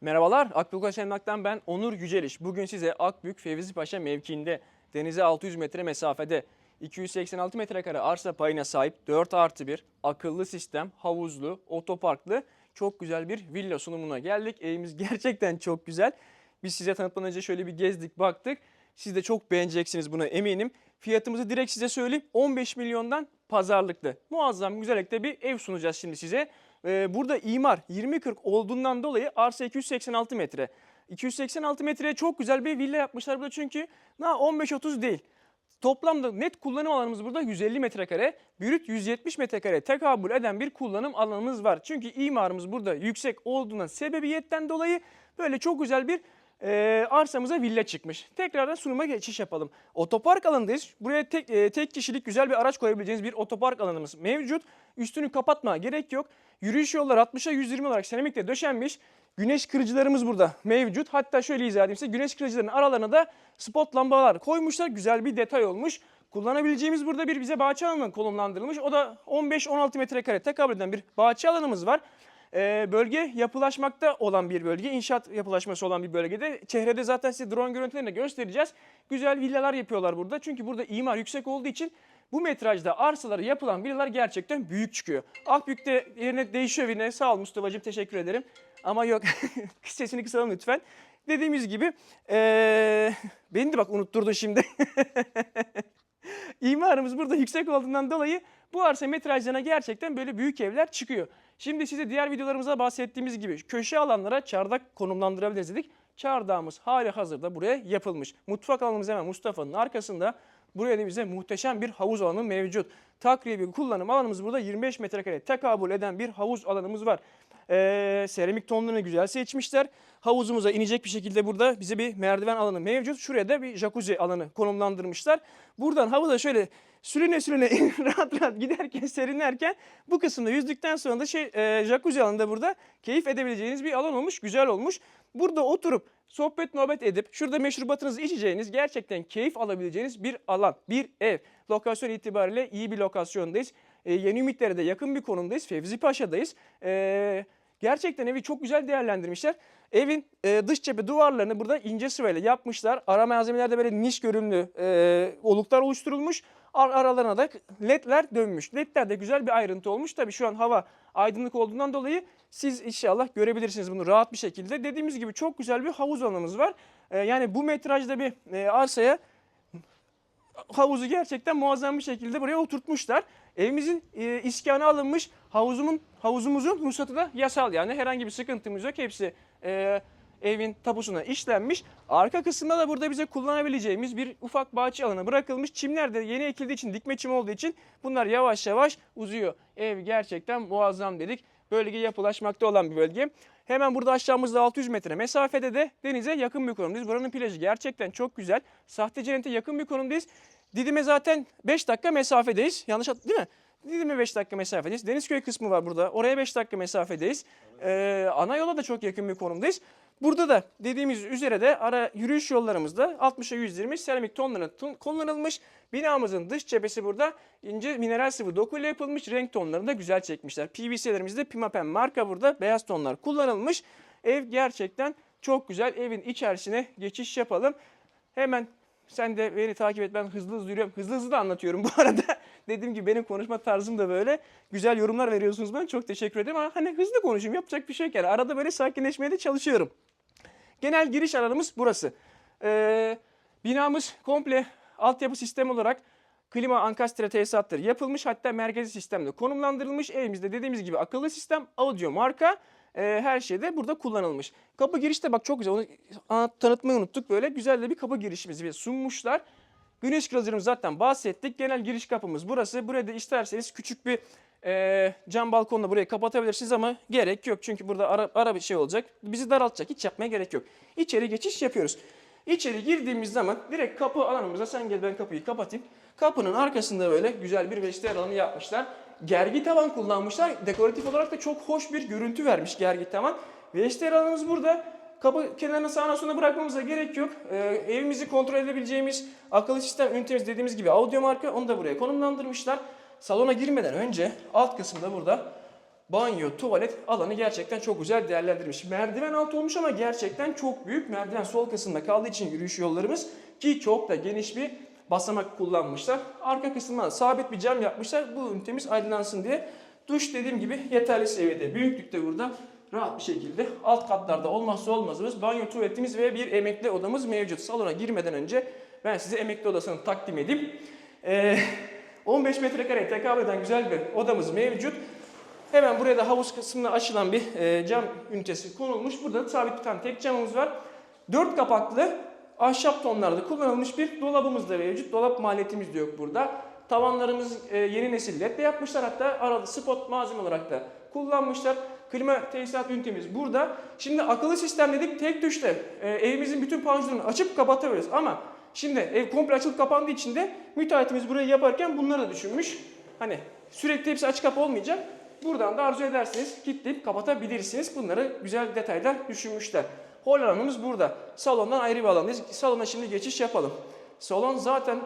Merhabalar, Akbük Emlak'tan ben Onur Yüceliş. Bugün size Akbük Fevzi Paşa mevkiinde denize 600 metre mesafede 286 metrekare arsa payına sahip 4 artı 1 akıllı sistem, havuzlu, otoparklı çok güzel bir villa sunumuna geldik. Evimiz gerçekten çok güzel. Biz size tanıtmadan önce şöyle bir gezdik baktık. Siz de çok beğeneceksiniz buna eminim. Fiyatımızı direkt size söyleyeyim 15 milyondan pazarlıklı. Muazzam güzellikte bir ev sunacağız şimdi size. Ee, burada imar 20-40 olduğundan dolayı arsa 286 metre. 286 metreye çok güzel bir villa yapmışlar burada çünkü na 15-30 değil. Toplamda net kullanım alanımız burada 150 metrekare, brüt 170 metrekare tekabül eden bir kullanım alanımız var. Çünkü imarımız burada yüksek olduğundan sebebiyetten dolayı böyle çok güzel bir e, arsamıza villa çıkmış. Tekrardan sunuma geçiş yapalım. Otopark alanındayız. Buraya tek, e, tek kişilik güzel bir araç koyabileceğiniz bir otopark alanımız mevcut. Üstünü kapatma gerek yok. Yürüyüş yolları 60'a 120 olarak seramikle döşenmiş. Güneş kırıcılarımız burada mevcut. Hatta şöyle izah edeyim size. Güneş kırıcılarının aralarına da spot lambalar koymuşlar. Güzel bir detay olmuş. Kullanabileceğimiz burada bir bize bahçe alanı konumlandırılmış. O da 15-16 metrekare tekabül eden bir bahçe alanımız var. Ee, bölge yapılaşmakta olan bir bölge, inşaat yapılaşması olan bir bölgede. Çehrede zaten size drone görüntülerini göstereceğiz. Güzel villalar yapıyorlar burada. Çünkü burada imar yüksek olduğu için bu metrajda arsaları yapılan villalar gerçekten büyük çıkıyor. Akbük'te yerine değişiyor yine. Sağ ol Mustafa'cığım teşekkür ederim. Ama yok sesini kısalım lütfen. Dediğimiz gibi ee, beni de bak unutturdun şimdi. İmarımız burada yüksek olduğundan dolayı bu arsa metrajlarına gerçekten böyle büyük evler çıkıyor. Şimdi size diğer videolarımızda bahsettiğimiz gibi köşe alanlara çardak konumlandırabiliriz dedik. Çardağımız hali hazırda buraya yapılmış. Mutfak alanımız hemen Mustafa'nın arkasında. Buraya da bize muhteşem bir havuz alanı mevcut. Takribi kullanım alanımız burada 25 metrekare tekabül eden bir havuz alanımız var. Ee, seramik tonlarını güzel seçmişler. Havuzumuza inecek bir şekilde burada bize bir merdiven alanı mevcut. Şuraya da bir jacuzzi alanı konumlandırmışlar. Buradan havuza şöyle sürüne sürüne rahat rahat giderken serinlerken bu kısımda yüzdükten sonra da şey e, jacuzzi alanında burada keyif edebileceğiniz bir alan olmuş. Güzel olmuş. Burada oturup sohbet muhabbet edip şurada meşrubatınızı içeceğiniz gerçekten keyif alabileceğiniz bir alan, bir ev. Lokasyon itibariyle iyi bir lokasyondayız. E, Yeni Ümitler'e de yakın bir konumdayız. Fevzi Paşa'dayız. E, gerçekten evi çok güzel değerlendirmişler. Evin e, dış cephe duvarlarını burada ince sıvayla yapmışlar. Ara malzemelerde böyle niş görünümlü e, oluklar oluşturulmuş. Ar- aralarına da ledler dönmüş. Ledler de güzel bir ayrıntı olmuş. Tabii şu an hava aydınlık olduğundan dolayı siz inşallah görebilirsiniz bunu rahat bir şekilde. Dediğimiz gibi çok güzel bir havuz alanımız var. E, yani bu metrajda bir e, arsaya havuzu gerçekten muazzam bir şekilde buraya oturtmuşlar. Evimizin e, iskanı alınmış. Havuzumun havuzumuzun ruhsatı da yasal yani herhangi bir sıkıntımız yok. Hepsi e, evin tapusuna işlenmiş. Arka kısımda da burada bize kullanabileceğimiz bir ufak bahçe alanı bırakılmış. Çimler de yeni ekildiği için dikme çim olduğu için bunlar yavaş yavaş uzuyor. Ev gerçekten muazzam dedik. Bölge yapılaşmakta olan bir bölge. Hemen burada aşağımızda 600 metre mesafede de denize yakın bir konumdayız. Buranın plajı gerçekten çok güzel. Sahte cennete yakın bir konumdayız. Didim'e zaten 5 dakika mesafedeyiz. Yanlış değil mi? Didim'e 5 dakika mesafedeyiz. Denizköy kısmı var burada. Oraya 5 dakika mesafedeyiz. Ee, ana yola da çok yakın bir konumdayız. Burada da dediğimiz üzere de ara yürüyüş yollarımızda 60'a 120 seramik tonları ton- kullanılmış. Binamızın dış cephesi burada ince mineral sıvı dokuyla yapılmış. Renk tonlarını da güzel çekmişler. PVC'lerimizde Pimapen marka burada. Beyaz tonlar kullanılmış. Ev gerçekten çok güzel. Evin içerisine geçiş yapalım. Hemen sen de beni takip et. Ben hızlı hızlı yürüyorum. Hızlı hızlı da anlatıyorum bu arada. Dediğim gibi benim konuşma tarzım da böyle. Güzel yorumlar veriyorsunuz bana. Çok teşekkür ederim. Ama hani hızlı konuşayım. Yapacak bir şey yok yani. Arada böyle sakinleşmeye de çalışıyorum. Genel giriş alanımız burası. Ee, binamız komple altyapı sistemi olarak klima ankastre tesisatları yapılmış. Hatta merkezi sistemde konumlandırılmış. Evimizde dediğimiz gibi akıllı sistem, audio marka e, her şeyde burada kullanılmış. Kapı girişte bak çok güzel. Onu tanıtmayı unuttuk. Böyle güzel de bir kapı girişimizi bir sunmuşlar. Güneş kırıcımız zaten bahsettik. Genel giriş kapımız burası. Buraya da isterseniz küçük bir e, cam balkonla burayı kapatabilirsiniz ama gerek yok. Çünkü burada ara, ara bir şey olacak. Bizi daraltacak. Hiç yapmaya gerek yok. İçeri geçiş yapıyoruz. İçeri girdiğimiz zaman direkt kapı alanımıza sen gel ben kapıyı kapatayım. Kapının arkasında böyle güzel bir vestiyer alanı yapmışlar. Gergi tavan kullanmışlar. Dekoratif olarak da çok hoş bir görüntü vermiş gergi tavan. Vestiyer alanımız burada. Kapı kenarına sağına soluna bırakmamıza gerek yok. Ee, evimizi kontrol edebileceğimiz akıllı sistem ünitemiz dediğimiz gibi audio marka onu da buraya konumlandırmışlar. Salona girmeden önce alt kısımda burada banyo, tuvalet alanı gerçekten çok güzel değerlendirilmiş. Merdiven altı olmuş ama gerçekten çok büyük. Merdiven sol kısımda kaldığı için yürüyüş yollarımız ki çok da geniş bir basamak kullanmışlar. Arka kısmına sabit bir cam yapmışlar. Bu ünitemiz aydınlansın diye. Duş dediğim gibi yeterli seviyede. Büyüklükte burada rahat bir şekilde alt katlarda olmazsa olmazımız banyo tuvaletimiz ve bir emekli odamız mevcut. Salona girmeden önce ben size emekli odasını takdim edeyim. Ee, 15 metrekareye tekabül eden güzel bir odamız mevcut. Hemen buraya da havuz kısmına açılan bir e, cam ünitesi konulmuş. Burada da sabit bir tane tek camımız var. Dört kapaklı ahşap tonlarda kullanılmış bir dolabımız da mevcut. Dolap maliyetimiz de yok burada. Tavanlarımız e, yeni nesil ledle yapmışlar. Hatta arada spot malzeme olarak da kullanmışlar. Klima tesisat ünitemiz burada. Şimdi akıllı sistem dedik tek tuşla e, evimizin bütün panjurunu açıp kapatabiliriz. Ama şimdi ev komple açılıp kapandığı için de müteahhitimiz burayı yaparken bunları da düşünmüş. Hani sürekli hepsi açık kapı olmayacak. Buradan da arzu ederseniz kilitleyip kapatabilirsiniz. Bunları güzel detaylar düşünmüşler. Hol alanımız burada. Salondan ayrı bir alandayız. Salona şimdi geçiş yapalım. Salon zaten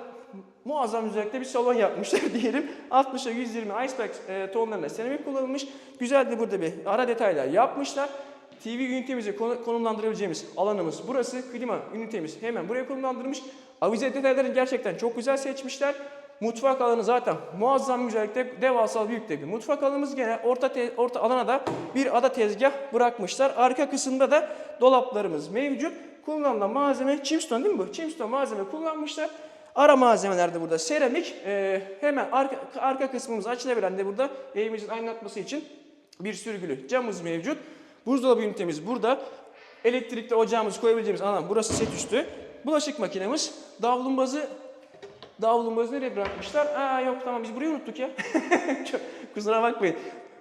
muazzam özellikle bir salon yapmışlar diyelim. 60'a 120 iceberg tonlarında seramik kullanılmış. Güzel de burada bir ara detaylar yapmışlar. TV ünitemizi konu- konumlandırabileceğimiz alanımız burası. Klima ünitemiz hemen buraya konumlandırılmış. Avize detaylarını gerçekten çok güzel seçmişler. Mutfak alanı zaten muazzam güzellikte devasa büyükte bir mutfak alanımız gene orta te- orta alana da bir ada tezgah bırakmışlar. Arka kısımda da dolaplarımız mevcut. Kullanılan malzeme çimstone değil mi bu? Çimstone malzeme kullanmışlar. Ara malzemeler de burada seramik. Ee, hemen arka, arka kısmımız açılabilen de burada evimizin aydınlatması için bir sürgülü camımız mevcut. Buzdolabı ünitemiz burada. Elektrikli ocağımızı koyabileceğimiz alan burası set üstü. Bulaşık makinemiz, davlumbazı Davlumbazı nereye bırakmışlar? Aa yok tamam biz burayı unuttuk ya. Kusura bakmayın.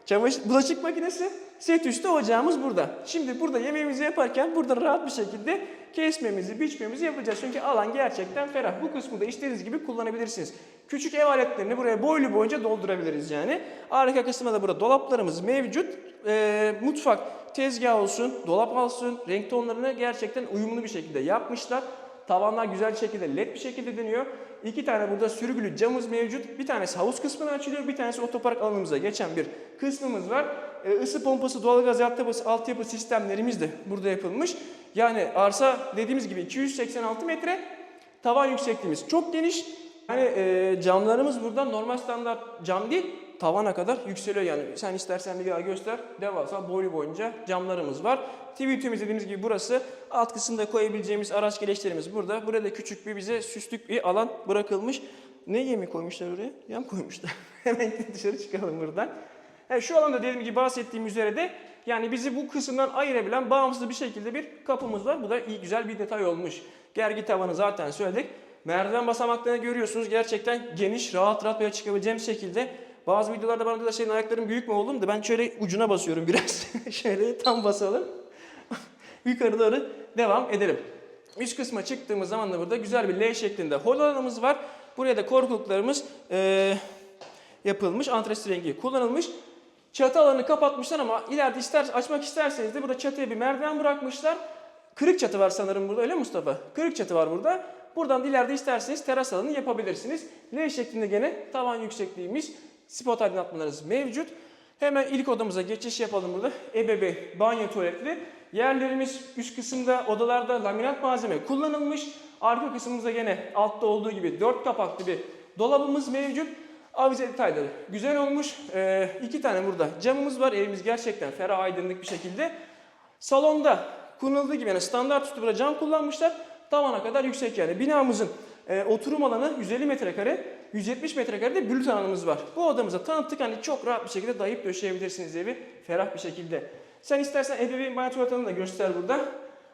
Çamaşır, bulaşık makinesi, set üstü ocağımız burada. Şimdi burada yemeğimizi yaparken burada rahat bir şekilde kesmemizi, biçmemizi yapacağız. Çünkü alan gerçekten ferah. Bu kısmı da istediğiniz gibi kullanabilirsiniz. Küçük ev aletlerini buraya boylu boyunca doldurabiliriz yani. Arka kısmında da burada dolaplarımız mevcut. Ee, mutfak tezgah olsun, dolap olsun, renk tonlarını gerçekten uyumlu bir şekilde yapmışlar. Tavanlar güzel şekilde led bir şekilde dönüyor. İki tane burada sürgülü camımız mevcut. Bir tanesi havuz kısmına açılıyor. Bir tanesi otopark alanımıza geçen bir kısmımız var. Ee, ısı pompası, doğalgaz altyapısı, altyapı sistemlerimiz de burada yapılmış. Yani arsa dediğimiz gibi 286 metre. Tavan yüksekliğimiz çok geniş. Yani e, camlarımız burada normal standart cam değil, tavana kadar yükseliyor yani. Sen istersen bir daha göster. Devasa boylu boyunca camlarımız var. TV ünitemiz dediğimiz gibi burası. Alt kısımda koyabileceğimiz araç gereçlerimiz burada. Burada küçük bir bize süslük bir alan bırakılmış. Ne yemi koymuşlar oraya? Yem koymuşlar. Hemen dışarı çıkalım buradan. Yani şu alanda dediğim gibi bahsettiğim üzere de yani bizi bu kısımdan ayırabilen bağımsız bir şekilde bir kapımız var. Bu da iyi güzel bir detay olmuş. Gergi tavanı zaten söyledik. Merdiven basamaklarını görüyorsunuz. Gerçekten geniş, rahat rahat böyle çıkabileceğim şekilde. Bazı videolarda bana diyorlar senin ayakların büyük mü oğlum da ben şöyle ucuna basıyorum biraz. şöyle tam basalım. Yukarı doğru devam edelim. Üst kısma çıktığımız zaman da burada güzel bir L şeklinde hol alanımız var. Buraya da korkuluklarımız eee, yapılmış. Antres rengi kullanılmış. Çatı alanını kapatmışlar ama ileride ister açmak isterseniz de burada çatıya bir merdiven bırakmışlar. Kırık çatı var sanırım burada öyle Mustafa? Kırık çatı var burada. Buradan da ileride isterseniz teras alanı yapabilirsiniz. L şeklinde gene tavan yüksekliğimiz, spot aydınlatmalarımız mevcut. Hemen ilk odamıza geçiş yapalım burada. Ebeveyn banyo tuvaletli. Yerlerimiz üst kısımda odalarda laminat malzeme kullanılmış. Arka kısmımızda gene altta olduğu gibi dört kapaklı bir dolabımız mevcut. Avize detayları güzel olmuş. Ee, iki tane burada camımız var. Evimiz gerçekten ferah aydınlık bir şekilde. Salonda kullanıldığı gibi yani standart üstü burada cam kullanmışlar. Tavana kadar yüksek yani. Binamızın e, oturum alanı 150 metrekare, 170 metrekare de brüt alanımız var. Bu odamıza tanıttık hani çok rahat bir şekilde dayayıp döşeyebilirsiniz evi ferah bir şekilde. Sen istersen ebeveyn banyo tuvalet alanını da göster burada.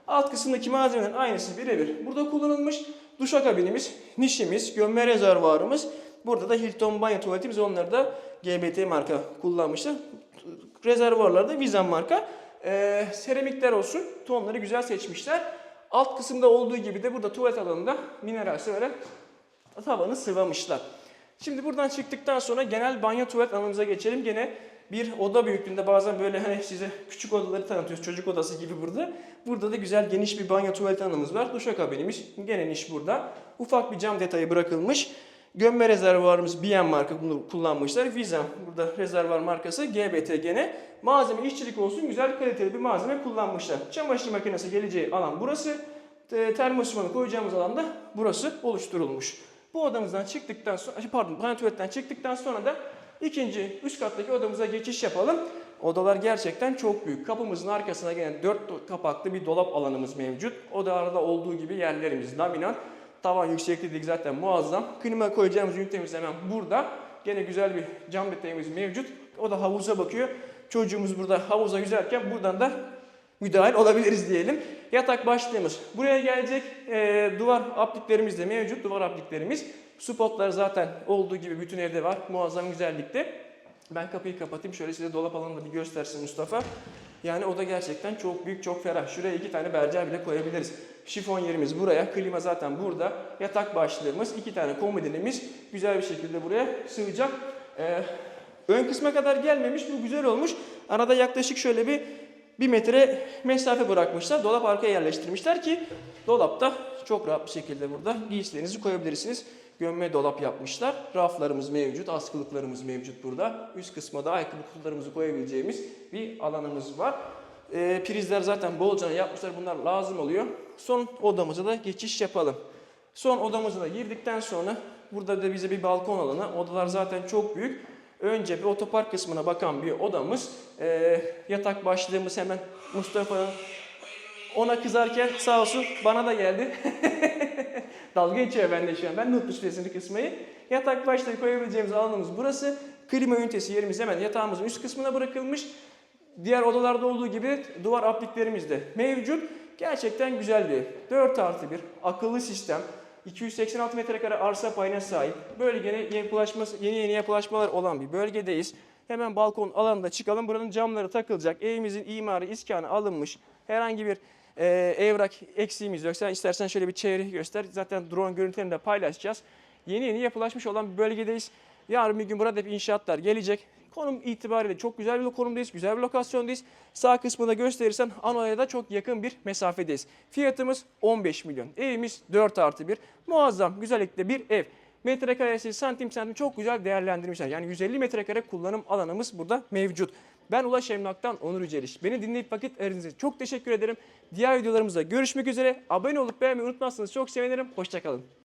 Alt kısımdaki malzemelerin aynısı birebir burada kullanılmış. Duşakabinimiz, nişimiz, gömme rezervuarımız. Burada da Hilton banyo tuvaletimiz onları da GBT marka kullanmışlar. Rezervuarlarda Vizan marka. Ee, seramikler olsun tonları güzel seçmişler. Alt kısımda olduğu gibi de burada tuvalet alanında mineral sıvarak tavanı sıvamışlar. Şimdi buradan çıktıktan sonra genel banyo tuvalet alanımıza geçelim. Gene bir oda büyüklüğünde bazen böyle hani size küçük odaları tanıtıyoruz. Çocuk odası gibi burada. Burada da güzel geniş bir banyo tuvalet alanımız var. Duşakabinimiz gene niş burada. Ufak bir cam detayı bırakılmış. Gömme rezervuarımız BM marka bunu kullanmışlar. Vizem burada rezervuar markası GBT gene. Malzeme işçilik olsun güzel kaliteli bir malzeme kullanmışlar. Çamaşır makinesi geleceği alan burası. Termosifanı koyacağımız alanda burası oluşturulmuş. Bu odamızdan çıktıktan sonra, pardon panel çıktıktan sonra da ikinci üst kattaki odamıza geçiş yapalım. Odalar gerçekten çok büyük. Kapımızın arkasına gelen dört kapaklı bir dolap alanımız mevcut. Odalarda olduğu gibi yerlerimiz laminat. Tavan yüksekliği zaten muazzam. Klima koyacağımız ünitemiz hemen burada. Gene güzel bir cam detayımız mevcut. O da havuza bakıyor. Çocuğumuz burada havuza yüzerken buradan da müdahil olabiliriz diyelim. Yatak başlığımız buraya gelecek. Ee, duvar apliklerimiz de mevcut. Duvar apliklerimiz. Spotlar zaten olduğu gibi bütün evde var. Muazzam güzellikte. Ben kapıyı kapatayım. Şöyle size dolap alanını da bir göstersin Mustafa. Yani o da gerçekten çok büyük, çok ferah. Şuraya iki tane bercer bile koyabiliriz. Şifon yerimiz buraya. Klima zaten burada. Yatak başlığımız, iki tane komodinimiz güzel bir şekilde buraya sığacak. Ee, ön kısma kadar gelmemiş. Bu güzel olmuş. Arada yaklaşık şöyle bir bir metre mesafe bırakmışlar. Dolap arkaya yerleştirmişler ki dolapta çok rahat bir şekilde burada giysilerinizi koyabilirsiniz. Gömme dolap yapmışlar. Raflarımız mevcut, askılıklarımız mevcut burada. Üst kısma da ayakkabı kutularımızı koyabileceğimiz bir alanımız var. Ee, prizler zaten bolca yapmışlar. Bunlar lazım oluyor. Son odamıza da geçiş yapalım. Son odamıza da girdikten sonra burada da bize bir balkon alanı. Odalar zaten çok büyük. Önce bir otopark kısmına bakan bir odamız. Ee, yatak başlığımız hemen Mustafa'nın ona kızarken sağ olsun bana da geldi. Dalga geçiyor bende şu an. Ben de unutmuş sesini kısmayı. Yatak başlığı koyabileceğimiz alanımız burası. Klima ünitesi yerimiz hemen yatağımızın üst kısmına bırakılmış. Diğer odalarda olduğu gibi duvar apliklerimiz de mevcut. Gerçekten güzel bir ev. 4 artı 1 akıllı sistem. 286 metrekare arsa payına sahip. Yeni yapılaşması, yeni yeni yapılaşmalar olan bir bölgedeyiz. Hemen balkon alanında çıkalım. Buranın camları takılacak. Evimizin imarı, iskanı alınmış. Herhangi bir e, evrak eksiğimiz yok. Sen istersen şöyle bir çevre göster. Zaten drone görüntülerini de paylaşacağız. Yeni yeni yapılaşmış olan bir bölgedeyiz. Yarın bir gün burada hep inşaatlar gelecek. Konum itibariyle çok güzel bir konumdayız, güzel bir lokasyondayız. Sağ kısmında gösterirsen Ano'ya da çok yakın bir mesafedeyiz. Fiyatımız 15 milyon. Evimiz 4 artı 1. Muazzam güzellikte bir ev. Metrekaresi santim santim çok güzel değerlendirmişler. Yani 150 metrekare kullanım alanımız burada mevcut. Ben Ulaş Emlak'tan Onur Yüceliş. Beni dinleyip vakit ayırdığınız için çok teşekkür ederim. Diğer videolarımızda görüşmek üzere. Abone olup beğenmeyi unutmazsanız çok sevinirim. Hoşçakalın.